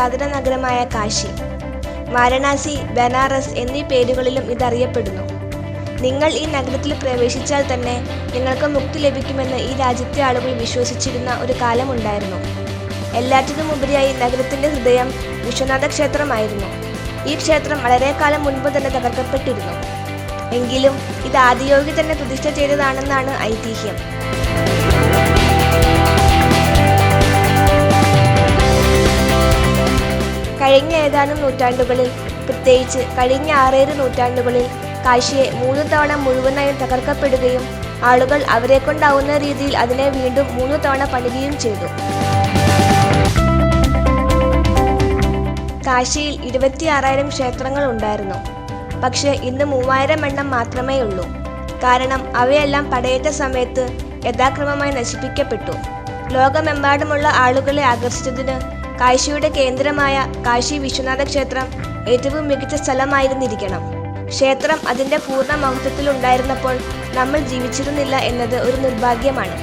പുരാതന നഗരമായ കാശി വാരണാസി ബനാറസ് എന്നീ പേരുകളിലും ഇതറിയപ്പെടുന്നു. നിങ്ങൾ ഈ നഗരത്തിൽ പ്രവേശിച്ചാൽ തന്നെ നിങ്ങൾക്ക് മുക്തി ലഭിക്കുമെന്ന് ഈ രാജ്യത്തെ ആളുകൾ വിശ്വസിച്ചിരുന്ന ഒരു കാലമുണ്ടായിരുന്നു. എല്ലാറ്റിനും ഉപരിയായി നഗരത്തിന്റെ ഹൃദയം വിശ്വനാഥ ക്ഷേത്രമായിരുന്നു. ഈ ക്ഷേത്രം വളരെ കാലം മുൻപ് തന്നെ തകർക്കപ്പെട്ടിരുന്നു. എങ്കിലും ഇത് ആദിയോഗി തന്നെ പ്രതിഷ്ഠ ചെയ്തതാണെന്നാണ് ഐതിഹ്യം. കഴിഞ്ഞ ഏതാനും നൂറ്റാണ്ടുകളിൽ പ്രത്യേകിച്ച് കഴിഞ്ഞ ആറേഴ് നൂറ്റാണ്ടുകളിൽ കാശിയെ മൂന്ന് തവണ മുഴുവനായും തകർക്കപ്പെടുകയും ആളുകൾ അവരെ കൊണ്ടാവുന്ന രീതിയിൽ അതിനെ വീണ്ടും മൂന്ന് തവണ പണിയുകയും ചെയ്തു. കാശിയിൽ ഇരുപത്തിയാറായിരം ക്ഷേത്രങ്ങൾ ഉണ്ടായിരുന്നു. പക്ഷേ ഇന്ന് മൂവായിരം എണ്ണം മാത്രമേ ഉള്ളൂ. കാരണം അവയെല്ലാം പടയേറ്റ സമയത്ത് യഥാക്രമമായി നശിപ്പിക്കപ്പെട്ടു. ലോകമെമ്പാടുമുള്ള ആളുകളെ ആകർഷിച്ചതിന് കാശിയുടെ കേന്ദ്രമായ കാശി വിശ്വനാഥ ക്ഷേത്രം ഏറ്റവും മികച്ച സ്ഥലമായിരുന്നിരിക്കണം. ക്ഷേത്രം അതിന്റെ പൂർണ മഹത്വത്തിൽ ഉണ്ടായിരുന്നപ്പോൾ നമ്മൾ ജീവിച്ചിരുന്നില്ല എന്നത് ഒരു നിർഭാഗ്യമാണ്.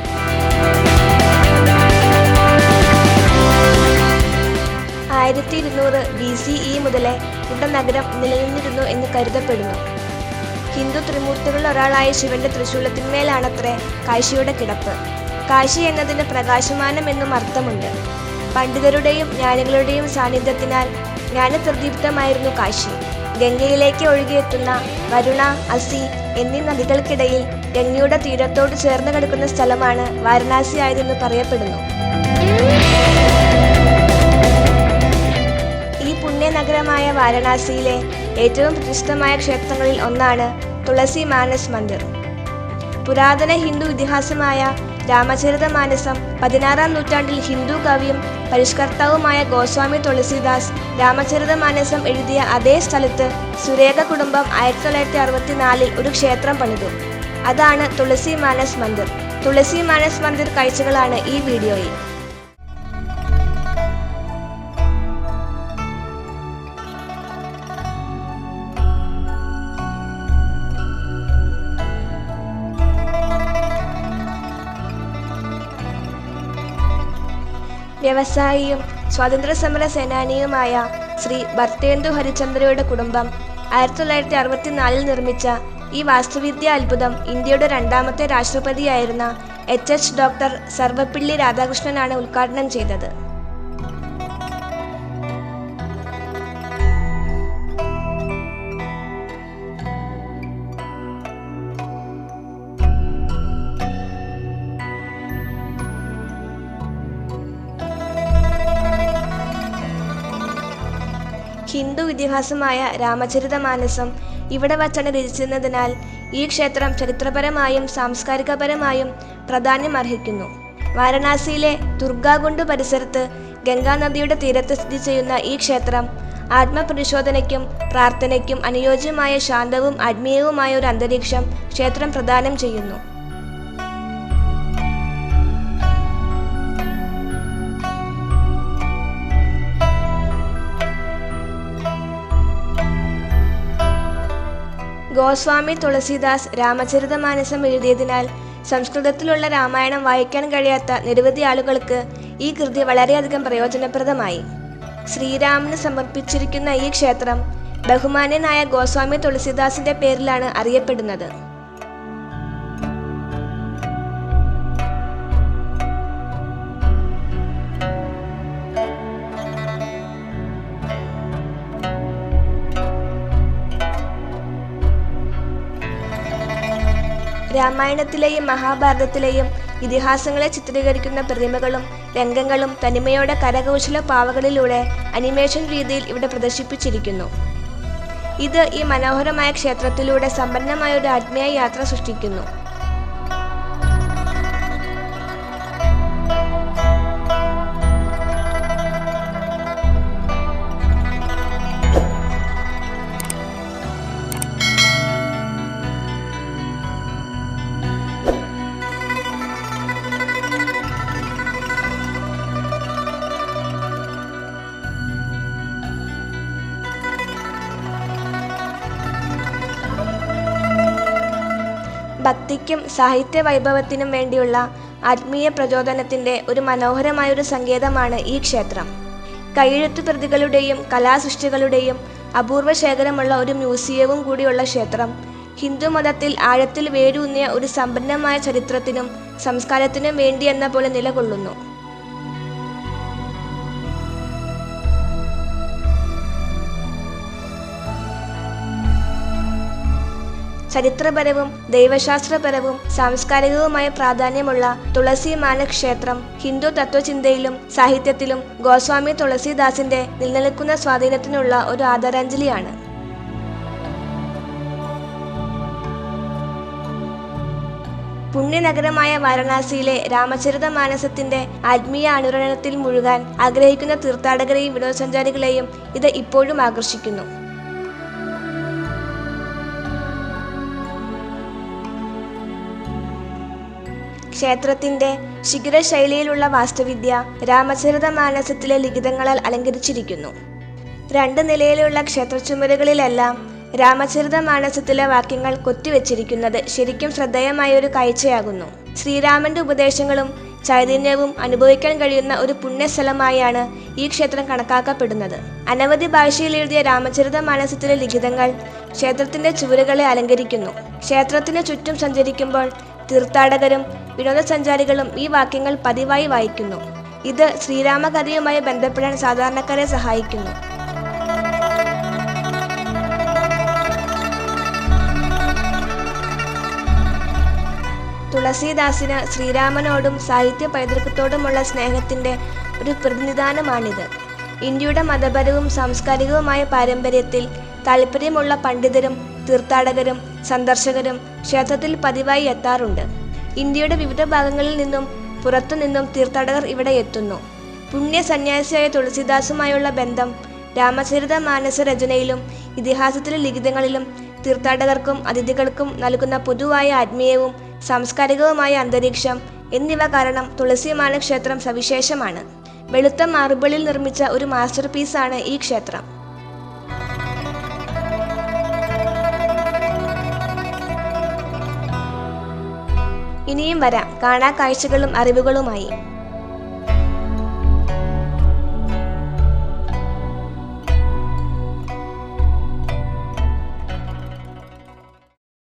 ആയിരത്തി ഇരുന്നൂറ് ബി സി ഇ മുതലേ കുട്ടനഗരം നിലനിന്നിരുന്നു എന്ന് കരുതപ്പെടുന്നു. ഹിന്ദു ത്രിമൂർത്തികളിൽ ഒരാളായ ശിവന്റെ തൃശൂലത്തിന്മേലാണത്രേ കാശിയുടെ കിടപ്പ്. കാശി എന്നതിന് പ്രകാശമാനം എന്നും അർത്ഥമുണ്ട്. പണ്ഡിതരുടെയും ജ്ഞാനികളുടെയും സാന്നിധ്യത്തിനാൽ ജ്ഞാനപ്രദീപ്തമായിരുന്നു കാശി. ഗംഗയിലേക്ക് ഒഴുകിയെത്തുന്ന വരുണ അസി എന്നീ നദികൾക്കിടയിൽ ഗംഗയുടെ തീരത്തോട് ചേർന്ന് കിടക്കുന്ന സ്ഥലമാണ് വാരണാസി ആയതെന്ന് പറയപ്പെടുന്നു. ഈ പുണ്യനഗരമായ വാരണാസിയിലെ ഏറ്റവും പ്രശസ്തമായ ക്ഷേത്രങ്ങളിൽ ഒന്നാണ് തുളസി മാനസ് മന്ദിർ. പുരാതന ഹിന്ദു ഇതിഹാസമായ രാമചരിതമാനസം പതിനാറാം നൂറ്റാണ്ടിൽ ഹിന്ദു കവിയും പരിഷ്കർത്താവുമായ ഗോസ്വാമി തുളസിദാസ് രാമചരിതമാനസം എഴുതിയ അതേ സ്ഥലത്ത് സുരേഖ കുടുംബം ആയിരത്തി തൊള്ളായിരത്തി അറുപത്തിനാലിൽ ഒരു ക്ഷേത്രം പണിതു. അതാണ് തുളസി മാനസ് മന്ദിർ. തുളസി മാനസ് മന്ദിർ കാഴ്ചകളാണ് ഈ വീഡിയോയിൽ. വ്യവസായിയും സ്വാതന്ത്ര്യ സമര സേനാനിയുമായ ശ്രീ ഭർത്തേന്ദു ഹരിചന്ദ്രയുടെ കുടുംബം ആയിരത്തി തൊള്ളായിരത്തി അറുപത്തിനാലിൽ നിർമ്മിച്ച ഈ വാസ്തുവിദ്യ അത്ഭുതം ഇന്ത്യയുടെ രണ്ടാമത്തെ രാഷ്ട്രപതിയായിരുന്ന എച്ച് എച്ച് ഡോക്ടർ സർവപ്പിള്ളി രാധാകൃഷ്ണനാണ് ഉദ്ഘാടനം ചെയ്തത്. ഹിന്ദു ഇതിഹാസമായ രാമചരിതമാനസം ഇവിടെ വച്ചാണ് രചിച്ചിരുന്നതിനാൽ ഈ ക്ഷേത്രം ചരിത്രപരമായും സാംസ്കാരികപരമായും പ്രാധാന്യം അർഹിക്കുന്നു. വാരണാസിയിലെ ദുർഗാകുണ്ട് പരിസരത്ത് ഗംഗാനദിയുടെ തീരത്ത് സ്ഥിതി ചെയ്യുന്ന ഈ ക്ഷേത്രം ആത്മപരിശോധനയ്ക്കും പ്രാർത്ഥനയ്ക്കും അനുയോജ്യമായ ശാന്തവും ആത്മീയവുമായ ഒരു അന്തരീക്ഷം ക്ഷേത്രം പ്രദാനം ചെയ്യുന്നു. ഗോസ്വാമി തുളസീദാസ് രാമചരിതമാനസം എഴുതിയതിനാൽ സംസ്കൃതത്തിലുള്ള രാമായണം വായിക്കാൻ കഴിയാത്ത നിരവധി ആളുകൾക്ക് ഈ കൃതി വളരെയധികം പ്രയോജനപ്രദമായി. ശ്രീരാമന് സമർപ്പിച്ചിരിക്കുന്ന ഈ ക്ഷേത്രം ബഹുമാന്യനായ ഗോസ്വാമി തുളസീദാസിന്റെ പേരിലാണ് അറിയപ്പെടുന്നത്. രാമായണത്തിലെയും മഹാഭാരതത്തിലെയും ഇതിഹാസങ്ങളെ ചിത്രീകരിക്കുന്ന പ്രതിമകളും രംഗങ്ങളും തനിമയോടെ കരകൗശല പാവകളിലൂടെ അനിമേഷൻ രീതിയിൽ ഇവിടെ പ്രദർശിപ്പിച്ചിരിക്കുന്നു. ഇത് ഈ മനോഹരമായ ക്ഷേത്രത്തിലൂടെ സമ്പന്നമായ ഒരു ആത്മീയ യാത്ര സൃഷ്ടിക്കുന്നു. ഭക്തിക്കും സാഹിത്യ വൈഭവത്തിനും വേണ്ടിയുള്ള ആത്മീയ പ്രചോദനത്തിന്റെ ഒരു മനോഹരമായൊരു സങ്കേതമാണ് ഈ ക്ഷേത്രം. കൈയെഴുത്തു പ്രതികളുടെയും കലാസൃഷ്ടികളുടെയും അപൂർവ ശേഖരമുള്ള ഒരു മ്യൂസിയവും കൂടിയുള്ള ക്ഷേത്രം ഹിന്ദു മതത്തിൽ ആഴത്തിൽ വേരൂന്നിയ ഒരു സമ്പന്നമായ ചരിത്രത്തിനും സംസ്കാരത്തിനും വേണ്ടിയെന്ന പോലെ നിലകൊള്ളുന്നു. ചരിത്രപരവും ദൈവശാസ്ത്രപരവും സാംസ്കാരികവുമായ പ്രാധാന്യമുള്ള തുളസിമാല ക്ഷേത്രം ഹിന്ദു തത്വചിന്തയിലും സാഹിത്യത്തിലും ഗോസ്വാമി തുളസിദാസിന്റെ നിലനിൽക്കുന്ന സ്വാധീനത്തിനുള്ള ഒരു ആദരാഞ്ജലിയാണ്. പുണ്യനഗരമായ വാരണാസിയിലെ രാമചരിതമാനസത്തിന്റെ ആത്മീയ അനുരണനത്തിൽ മുഴുകാൻ ആഗ്രഹിക്കുന്ന തീർത്ഥാടകരെയും വിനോദസഞ്ചാരികളെയും ഇത് ഇപ്പോഴും ആകർഷിക്കുന്നു. ക്ഷേത്രത്തിന്റെ ശിഖരശൈലിയിലുള്ള വാസ്തുവിദ്യ രാമചരിതമാനസത്തിലെ ലിഖിതങ്ങളാൽ അലങ്കരിച്ചിരിക്കുന്നു. രണ്ട് നിലയിലുള്ള ക്ഷേത്രച്ചുമരുകളിലെല്ലാം രാമചരിതമാനസത്തിലെ വാക്യങ്ങൾ കൊത്തിവെച്ചിരിക്കുന്നത് ശരിക്കും ശ്രദ്ധേയമായ ഒരു കാഴ്ചയാകുന്നു. ശ്രീരാമന്റെ ഉപദേശങ്ങളും ചൈതന്യവും അനുഭവിക്കാൻ കഴിയുന്ന ഒരു പുണ്യസ്ഥലമായാണ് ഈ ക്ഷേത്രം കണക്കാക്കപ്പെടുന്നത്. അനവധി ഭാഷയിൽ എഴുതിയ രാമചരിത മാനസത്തിലെ ലിഖിതങ്ങൾ ക്ഷേത്രത്തിന്റെ ചുവരുകളെ അലങ്കരിക്കുന്നു. ക്ഷേത്രത്തിന് ചുറ്റും സഞ്ചരിക്കുമ്പോൾ തീർത്ഥാടകരും വിനോദസഞ്ചാരികളും ഈ വാക്യങ്ങൾ പതിവായി വായിക്കുന്നു. ഇത് ശ്രീരാമകഥയുമായി ബന്ധപ്പെടാൻ സാധാരണക്കാരെ സഹായിക്കുന്നു. തുളസീദാസിന് ശ്രീരാമനോടും സാഹിത്യ പൈതൃകത്തോടുമുള്ള സ്നേഹത്തിന്റെ ഒരു പ്രതിനിധാനമാണിത്. ഇന്ത്യയുടെ മതപരവും സാംസ്കാരികവുമായ പാരമ്പര്യത്തിൽ താല്പര്യമുള്ള പണ്ഡിതരും തീർത്ഥാടകരും സന്ദർശകരും ക്ഷേത്രത്തിൽ പതിവായി എത്താറുണ്ട്. ഇന്ത്യയുടെ വിവിധ ഭാഗങ്ങളിൽ നിന്നും പുറത്തുനിന്നും തീർത്ഥാടകർ ഇവിടെ എത്തുന്നു. പുണ്യ സന്യാസിയായ തുളസിദാസുമായുള്ള ബന്ധം രാമചരിത മാനസ രചനയിലും ഇതിഹാസത്തിലെ ലിഖിതങ്ങളിലും തീർത്ഥാടകർക്കും അതിഥികൾക്കും നൽകുന്ന പൊതുവായ ആത്മീയവും സാംസ്കാരികവുമായ അന്തരീക്ഷം എന്നിവ കാരണം തുളസിമാന ക്ഷേത്രം സവിശേഷമാണ്. വെളുത്ത മാർബിളിൽ നിർമ്മിച്ച ഒരു മാസ്റ്റർ പീസാണ് ഈ ക്ഷേത്രം. ഇനിയും വരാം. കാണാ കാഴ്ചകളും അറിവുകളുമായി.